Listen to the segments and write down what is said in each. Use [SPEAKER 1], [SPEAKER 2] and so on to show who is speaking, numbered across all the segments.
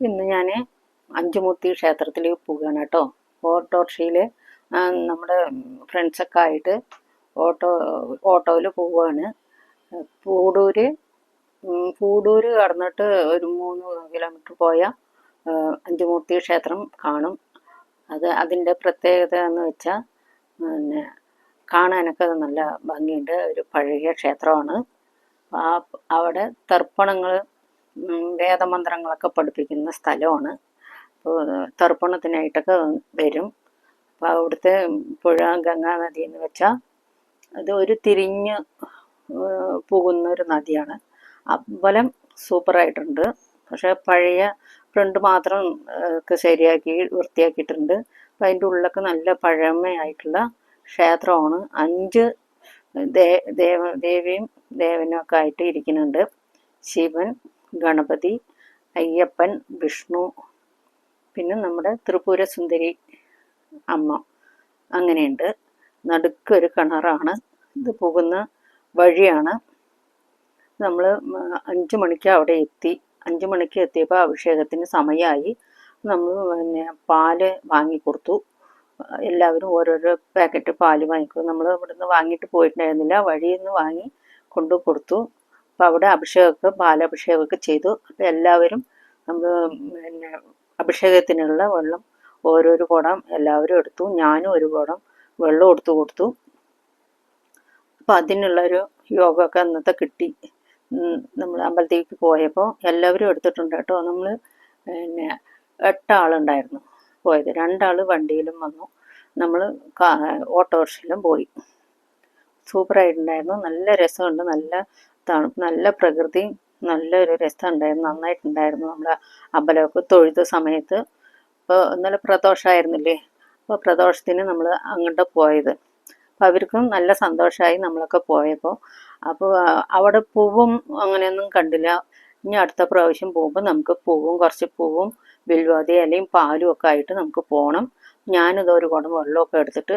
[SPEAKER 1] ഇന്ന് ഞാൻ അഞ്ചുമൂർത്തി ക്ഷേത്രത്തിലേക്ക് പോവുകയാണ് കേട്ടോ. ഓട്ടോറിക്ഷയിൽ നമ്മുടെ ഫ്രണ്ട്സൊക്കെ ആയിട്ട് ഓട്ടോ ഓട്ടോയിൽ പോവുകയാണ്. പൂടൂര് പൂടൂര് കടന്നിട്ട് ഒരു മൂന്ന് കിലോമീറ്റർ പോയാൽ അഞ്ചുമൂർത്തി ക്ഷേത്രം കാണും. അത് അതിന്റെ പ്രത്യേകത എന്ന് വെച്ചാൽ പിന്നെ കാണാനൊക്കെ നല്ല ഭംഗിയുണ്ട്. ഒരു പഴയ ക്ഷേത്രമാണ്. ആ അവിടെ തർപ്പണങ്ങൾ വേദമന്ത്രങ്ങളൊക്കെ പഠിപ്പിക്കുന്ന സ്ഥലമാണ്. അപ്പോൾ തർപ്പണത്തിനായിട്ടൊക്കെ വരും. അപ്പോൾ അവിടുത്തെ പുഴ ഗംഗാ നദി എന്ന് വെച്ചാൽ അത് ഒരു തിരിഞ്ഞ് പോകുന്ന ഒരു നദിയാണ്. അമ്പലം സൂപ്പറായിട്ടുണ്ട്. പക്ഷേ പഴയ ഫ്രണ്ട് മാത്രം ഒക്കെ ശരിയാക്കി വൃത്തിയാക്കിയിട്ടുണ്ട്. അപ്പം അതിന്റെ ഉള്ളിലൊക്കെ നല്ല പഴമയായിട്ടുള്ള ക്ഷേത്രമാണ്. അഞ്ച് ദേവ ദേവിയും ദേവനും ഒക്കെ ആയിട്ട് ഇരിക്കുന്നുണ്ട്. ശിവൻ ഗണപതി അയ്യപ്പൻ വിഷ്ണു പിന്നെ നമ്മുടെ ത്രിപുര സുന്ദരി അമ്മ. അങ്ങനെയുണ്ട്. നടുക്കൊരു കിണറാണ്. ഇത് പോകുന്ന വഴിയാണ്. നമ്മൾ അഞ്ച് മണിക്ക് അവിടെ എത്തി. അഞ്ച് മണിക്ക് എത്തിയപ്പോൾ അഭിഷേകത്തിന് സമയമായി നമ്മൾ പിന്നെ പാൽ വാങ്ങിക്കൊടുത്തു എല്ലാവരും ഓരോരോ പാക്കറ്റ് പാൽ വാങ്ങിക്കും നമ്മൾ ഇവിടുന്ന് വാങ്ങിയിട്ട് പോയിട്ടുണ്ടായിരുന്നില്ല. വഴിയിൽ നിന്ന് വാങ്ങി കൊണ്ടു കൊടുത്തു. അപ്പോൾ അവിടെ അഭിഷേകമൊക്കെ പാലഭിഷേകമൊക്കെ ചെയ്തു. അപ്പോൾ എല്ലാവരും നമുക്ക് പിന്നെ അഭിഷേകത്തിനുള്ള വെള്ളം ഓരോരു കുടം എല്ലാവരും എടുത്തു. ഞാനും ഒരു കുടം വെള്ളം എടുത്തു കൊടുത്തു. അപ്പം അതിനുള്ളൊരു യോഗമൊക്കെ അന്നത്തെ കിട്ടി. നമ്മൾ അമ്പലത്തേക്ക് പോയപ്പോൾ എല്ലാവരും എടുത്തിട്ടുണ്ട് കേട്ടോ. നമ്മൾ പിന്നെ എട്ടാളുണ്ടായിരുന്നു പോയത്. രണ്ടാൾ വണ്ടിയിലും വന്നു. നമ്മൾ ഓട്ടോറിക്ഷയിലും പോയി. സൂപ്പറായിട്ടുണ്ടായിരുന്നു. നല്ല രസമുണ്ട്. നല്ല തണുപ്പ് നല്ല പ്രകൃതി നല്ലൊരു രസം ഉണ്ടായിരുന്നു നന്നായിട്ടുണ്ടായിരുന്നു നമ്മുടെ അമ്പലമൊക്കെ തൊഴുത സമയത്ത്. ഇപ്പോൾ ഇന്നലെ പ്രദോഷമായിരുന്നില്ലേ അപ്പോൾ പ്രദോഷത്തിന് നമ്മൾ അങ്ങോട്ട് പോയത്. അപ്പോൾ അവർക്കും നല്ല സന്തോഷമായി നമ്മളൊക്കെ പോയപ്പോൾ അപ്പോൾ അവിടെ പൂവും അങ്ങനെയൊന്നും കണ്ടില്ല. ഇനി അടുത്ത പ്രാവശ്യം പോകുമ്പോൾ നമുക്ക് പൂവും കുറച്ച് പൂവും ബിൽവാതി അല്ലെങ്കിൽ പാലും ഒക്കെ ആയിട്ട് നമുക്ക് പോകണം ഞാനിത് ഒരു കുടം വെള്ളമൊക്കെ എടുത്തിട്ട്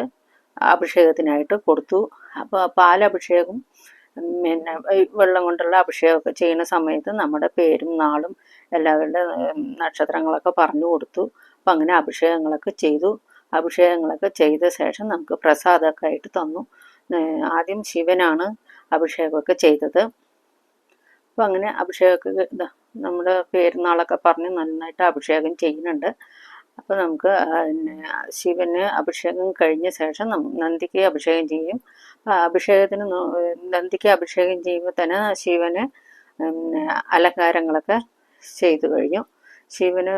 [SPEAKER 1] അഭിഷേകത്തിനായിട്ട് കൊടുത്തു. അപ്പോൾ പാലഭിഷേകം പിന്നെ വെള്ളം കൊണ്ടുള്ള അഭിഷേകമൊക്കെ ചെയ്യുന്ന സമയത്ത് നമ്മുടെ പേരും നാളും എല്ലാവരുടെ നക്ഷത്രങ്ങളൊക്കെ പറഞ്ഞു കൊടുത്തു. അപ്പം അങ്ങനെ അഭിഷേകങ്ങളൊക്കെ ചെയ്തു. അഭിഷേകങ്ങളൊക്കെ ചെയ്ത ശേഷം നമുക്ക് പ്രസാദമൊക്കെ ആയിട്ട് തന്നു. ആദ്യം ശിവനാണ് അഭിഷേകമൊക്കെ ചെയ്തത്. അപ്പം അങ്ങനെ അഭിഷേകമൊക്കെ നമ്മുടെ പെരുന്നാളൊക്കെ പറഞ്ഞ് നന്നായിട്ട് അഭിഷേകം ചെയ്യുന്നുണ്ട്. അപ്പോൾ നമുക്ക് പിന്നെ ശിവന് അഭിഷേകം കഴിഞ്ഞ ശേഷം നന്ദിക്ക് അഭിഷേകം ചെയ്യും. അഭിഷേകത്തിന് നന്ദിക്ക് അഭിഷേകം ചെയ്യുമ്പോൾ തന്നെ ശിവന് അലങ്കാരങ്ങളൊക്കെ ചെയ്തു കഴിഞ്ഞു. ശിവന്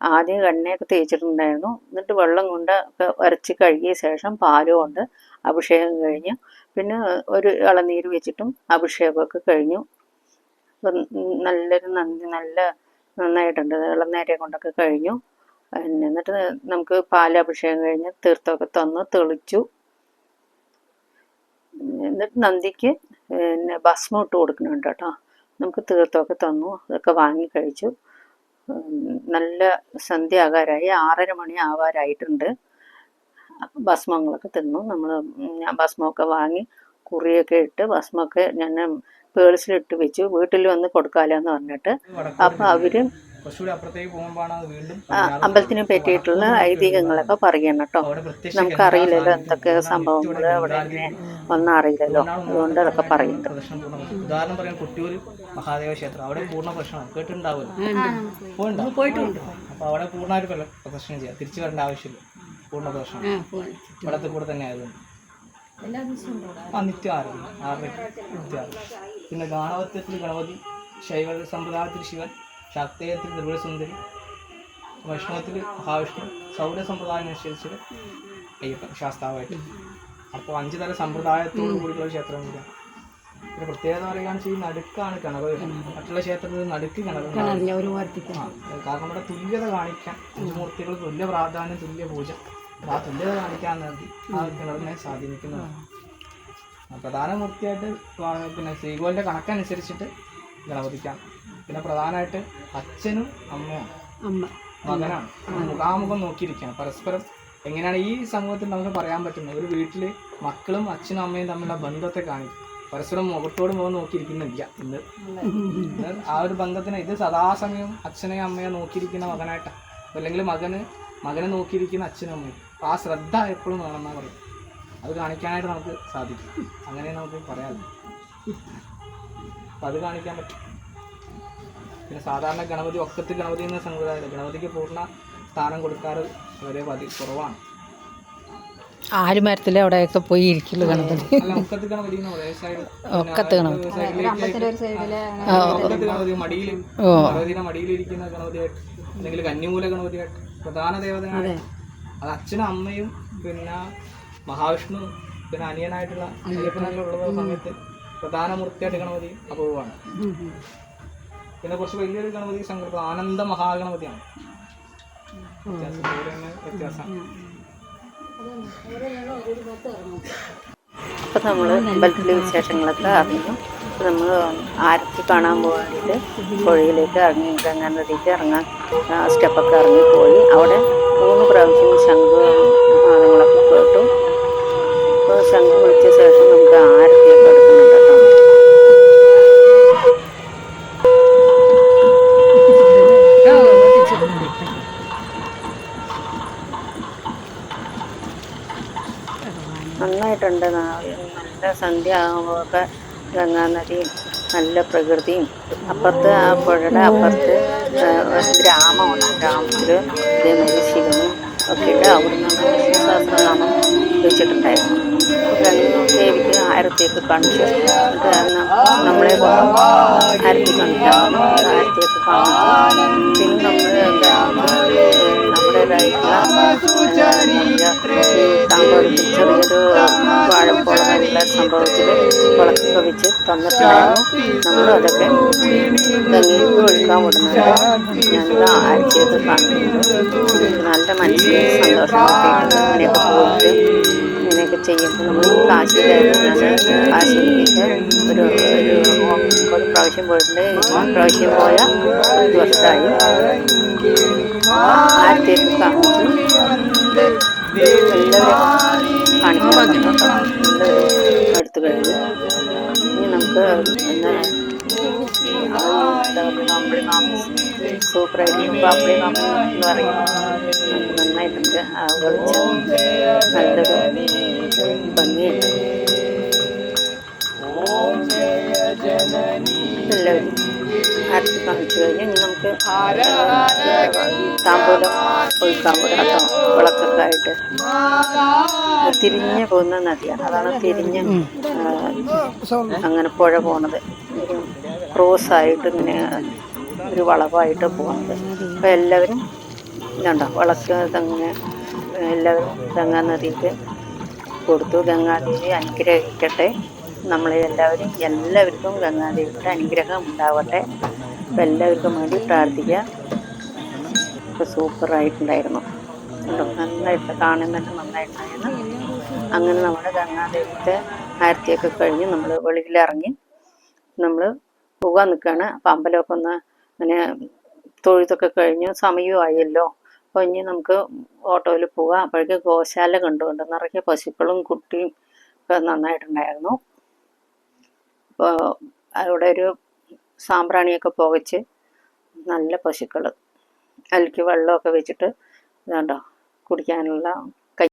[SPEAKER 1] ആദ്യം കണ്ണയൊക്കെ തേച്ചിട്ടുണ്ടായിരുന്നു. എന്നിട്ട് വെള്ളം കൊണ്ട് ഒക്കെ ഉരച്ച് കഴുകിയ ശേഷം പാലും കൊണ്ട് അഭിഷേകം കഴിഞ്ഞു. പിന്നെ ഒരു ഇളനീര് വെച്ചിട്ടും അഭിഷേകമൊക്കെ കഴിഞ്ഞു. അപ്പം നല്ലൊരു നന്ദി നല്ല നന്നായിട്ടുണ്ട്. ഇളനീരെ കൊണ്ടൊക്കെ കഴിഞ്ഞു. പിന്നെ എന്നിട്ട് നമുക്ക് പാലഭിഷേകം കഴിഞ്ഞ് തീർത്ഥമൊക്കെ തന്ന് തെളിച്ചു. എന്നിട്ട് നന്ദിക്ക് പിന്നെ ഭസ്മം ഇട്ട് കൊടുക്കുന്നുണ്ട് കേട്ടോ. നമുക്ക് തീർത്ഥമൊക്കെ തന്നു അതൊക്കെ വാങ്ങി കഴിച്ചു. നല്ല സന്ധ്യ ആകാരായി ആറര മണി ആവാറായിട്ടുണ്ട്. ഭസ്മങ്ങളൊക്കെ തിന്നു. നമ്മൾ ഞാൻ ഭസ്മമൊക്കെ വാങ്ങി കുറിയൊക്കെ ഇട്ട് ഭസ്മമൊക്കെ ഞാൻ പേഴ്സിലിട്ട് വെച്ചു. വീട്ടിൽ വന്ന് കൊടുക്കാലെന്ന് പറഞ്ഞിട്ട്. അപ്പം അവർ അമ്പലത്തിനെ പറ്റിയിട്ടുള്ള ഐതിഹ്യങ്ങളൊക്കെ പറയണം കേട്ടോ. നമുക്കറിയില്ലല്ലോ എന്തൊക്കെ സംഭവങ്ങൾ അവിടെ ഇങ്ങനെ ഒന്നും അറിയില്ലല്ലോ അതുകൊണ്ട് അതൊക്കെ പറയുന്നുണ്ട്
[SPEAKER 2] ഉദാഹരണം പറയാൻ കൊട്ടിയൂർ മഹാദേവ ക്ഷേത്രം. അവിടെ പൂർണ പ്രദർശനം കേട്ടിട്ടുണ്ടാവുമല്ലോ. പോയിട്ടുണ്ട്. അപ്പൊ അവിടെ പൂർണമായിട്ട് പ്രദ- പ്രദർശനം ചെയ്യാം. തിരിച്ചു വരേണ്ട ആവശ്യമില്ല. പൂർണ പ്രദർശനം ഇവിടത്തെ കൂടെ തന്നെ ആയതുകൊണ്ട്. ആ നിത്യം ആറ് നിത്യം ആരംഭം പിന്നെ ഗാണവത്യത്തിൽ ഗണപതി ശൈവ സമ്പ്രദായത്തിൽ ശിവൻ ശാക്തേയത്തിൽ ദ്രവസുന്ദരി വൈഷ്ണവത്തിൽ മഹാവിഷ്ണു സൗര സമ്പ്രദായം അനുസരിച്ച് അയ്യപ്പൻ ശാസ്താവായിട്ട്. അപ്പോൾ അഞ്ച് തല സമ്പ്രദായത്തോട് കൂടിയുള്ള ക്ഷേത്രം കൂടിയാണ്. പിന്നെ പ്രത്യേകത പറയുകയാണെന്ന് വെച്ചാൽ ഈ നടുക്കാണ് കിണർ മറ്റുള്ള ക്ഷേത്രത്തിൽ നടുക്ക് കിണവ് കാരണം ഇവിടെ തുല്യത കാണിക്കാൻ മൂർത്തികൾ തുല്യ പ്രാധാന്യം തുല്യ പൂജ. ആ തുല്യത കാണിക്കാൻ വേണ്ടി ആ കിണറിനെ സ്വാധീനിക്കുന്നതാണ്. പ്രധാന മൂർത്തിയായിട്ട് പിന്നെ ശ്രീകോലിന്റെ കണക്കനുസരിച്ചിട്ട് ഗണപതിക്കാണ്. പിന്നെ പ്രധാനമായിട്ട് അച്ഛനും അമ്മയാണ്
[SPEAKER 3] അമ്മ.
[SPEAKER 2] മകനാണ്. മുഖാമുഖം നോക്കിയിരിക്കുകയാണ്. പരസ്പരം എങ്ങനെയാണ് ഈ സമൂഹത്തിൽ നമുക്ക് പറയാൻ പറ്റുന്നത്? ഒരു വീട്ടിൽ മക്കളും അച്ഛനും അമ്മയും തമ്മിലുള്ള ബന്ധത്തെ കാണിക്കും പരസ്പരം മുഖത്തോട് മുഖം നോക്കിയിരിക്കുന്നില്ല. ഇന്ന് ആ ഒരു ബന്ധത്തിന് ഇത് സദാസമയം അച്ഛനെയും അമ്മയെ നോക്കിയിരിക്കുന്ന മകനായിട്ടാണ് അല്ലെങ്കിൽ മകന് മകനെ നോക്കിയിരിക്കുന്ന അച്ഛനും അമ്മയും. അപ്പൊ ആ ശ്രദ്ധ എപ്പോഴും വേണമെന്നാണ് പറയും അത് കാണിക്കാനായിട്ട് നമുക്ക് സാധിക്കും. അങ്ങനെ നമുക്ക് പറയാം അപ്പം അത് കാണിക്കാൻ പറ്റും. പിന്നെ സാധാരണ ഗണപതി ഒക്കത്ത് ഗണപതി എന്ന സമ്പ്രദായം ഗണപതിക്ക് പൂർണ സ്ഥാനം കൊടുക്കാറ് വളരെ പതി കുറവാണ്.
[SPEAKER 1] ആലുമരത്തിൽ അവിടെയൊക്കെ പോയി ഇരിക്കുള്ളൂ ഗണപതി?
[SPEAKER 2] ഒക്കത്ത് ഗണപതി. മടിയിൽ മടിയിലിരിക്കുന്ന ഗണപതിയായിട്ട് അല്ലെങ്കിൽ കന്നിമൂല ഗണപതിയായിട്ട് പ്രധാന ദേവതയാണ് അത്. അച്ഛനും അമ്മയും പിന്നെ മഹാവിഷ്ണു പിന്നെ അനിയനായിട്ടുള്ള അയ്യപ്പനെല്ലാം ഉള്ള സമയത്ത് പ്രധാന മൂർത്തിയായിട്ട് ഗണപതി അപൂർവമാണ്. പിന്നെ കുറച്ച് വലിയൊരു ഗണപതി സങ്കല്പം ആനന്ദ മഹാഗണപതിയാണ്. വ്യത്യാസം
[SPEAKER 1] ഇപ്പം നമ്മൾ അമ്പലത്തിലെ വിശേഷങ്ങളൊക്കെ അറിഞ്ഞു. ഇപ്പം നമ്മൾ ആരത്തി കാണാൻ പോകാനായിട്ട് പുഴയിലേക്ക് ഇറങ്ങി ഗംഗാ നദിക്ക് ഇറങ്ങാൻ ആ സ്റ്റെപ്പൊക്കെ ഇറങ്ങി പോയി. അവിടെ മൂന്ന് പ്രാവശ്യം ശംഖ് നാദങ്ങളൊക്കെ കേട്ടു. അപ്പോൾ ശംഖ് വിളിച്ച ശേഷം നമുക്ക് ആരത്തിയൊക്കെ എടുക്കുന്നുണ്ട് കേട്ടോ നന്നായിട്ടുണ്ട്. നല്ല സന്ധ്യ ആകുമ്പോഴൊക്കെ ഗംഗാ നദിയും നല്ല പ്രകൃതിയും. അപ്പുറത്ത് ആ പുഴയുടെ അപ്പുറത്ത് ഗ്രാമമാണ്. ഗ്രാമത്തിൽ ഇതേമാതിരി ഒക്കെ ഉണ്ട്. അവിടുന്ന് സഹസ്രനാമം വെച്ചിട്ടുണ്ടായിരുന്നു. ദേവിക്ക് ആയിരത്തേക്ക് കാണിച്ചു. നമ്മളെ ആയിരത്തി കാണിക്കാം ആയിരത്തേക്ക് കാണിച്ചു. പിന്നെ നമ്മൾ താമ്പോലത്തിൽ ചെറിയൊരു വാഴപ്പോളമുള്ള സംഭവത്തിൽ വിളക്കൊക്കെ വെച്ച് തന്നിട്ടുണ്ടായിരുന്നു നമ്മളും അതൊക്കെ ഗംഗയിൽ ഒഴുക്കാൻ നമ്മൾ പ്രാവശ്യം പോയിട്ടുണ്ട് പ്രാവശ്യം പോയ ഒരു വർഷമായി ആരത്തിയൊക്കെ കാണിച്ചു എല്ലാവരും കാണിക്കാൻ കേട്ടോ എല്ലാവരും എടുത്തു കഴിഞ്ഞു ഇനി നമുക്ക് എന്താ പാമ്പളി മാമ സൂപ്പറായിട്ട് പാമ്പളി മാമ എന്ന് പറയും നമുക്ക് നന്നായിട്ടുണ്ട് ആ വെളിച്ചം നല്ലൊരു ഭംഗിയുണ്ട് എല്ലാവരും ആരത്തി കാണിച്ചു കഴിഞ്ഞ് ഇനി നമുക്ക് താമ്പൂലം ഒഴുക്കാൻ കൂടെ കേട്ടോ വിളക്കൊക്കെ ആയിട്ട് തിരിഞ്ഞ് പോകുന്ന നദിയാണ്. അതാണ് തിരിഞ്ഞ് അങ്ങനെ പുഴ പോണത്. ക്രോസ് ആയിട്ട് ഇങ്ങനെ ഒരു വളവായിട്ട് പോകുന്നത് അപ്പം എല്ലാവരും ഇതുണ്ടോ? വിളക്ക് ഇതങ്ങനെ എല്ലാവരും ഗംഗാ നദിക്ക് കൊടുത്തു. ഗംഗാദേവി അനുഗ്രഹിക്കട്ടെ. നമ്മളെ എല്ലാവരും എല്ലാവർക്കും ഗംഗാദേവിയുടെ അനുഗ്രഹം ഉണ്ടാവട്ടെ. അപ്പം എല്ലാവർക്കും വേണ്ടി പ്രാർത്ഥിക്കുക. അപ്പോൾ സൂപ്പറായിട്ടുണ്ടായിരുന്നു. നന്നായിട്ട് കാണുന്നതൊക്കെ നന്നായിട്ടുണ്ടായിരുന്നു. അങ്ങനെ നമ്മുടെ ഗംഗാദേവിയുടെ ആരത്തിയൊക്കെ കഴിഞ്ഞ് നമ്മൾ വെളിയിലിറങ്ങി നമ്മൾ പോകാൻ നിൽക്കുകയാണ് അപ്പം അമ്പലമൊക്കെ ഒന്ന് അങ്ങനെ തൊഴുത്തൊക്കെ കഴിഞ്ഞ് സമയമായല്ലോ അപ്പോൾ ഇനി നമുക്ക് ഓട്ടോയിൽ പോകാം അപ്പോഴേക്ക് ഗോശാല കണ്ടുകൊണ്ട് നിറയെ പശുക്കളും കുട്ടിയും ഒക്കെ നന്നായിട്ടുണ്ടായിരുന്നു. അപ്പോൾ അവിടെ ഒരു സാമ്പ്രാണിയൊക്കെ പുകച്ച് നല്ല പശുക്കൾ അതിലേക്ക് വെള്ളമൊക്കെ വെച്ചിട്ട് ഇതുണ്ടോ കുടിക്കാനുള്ള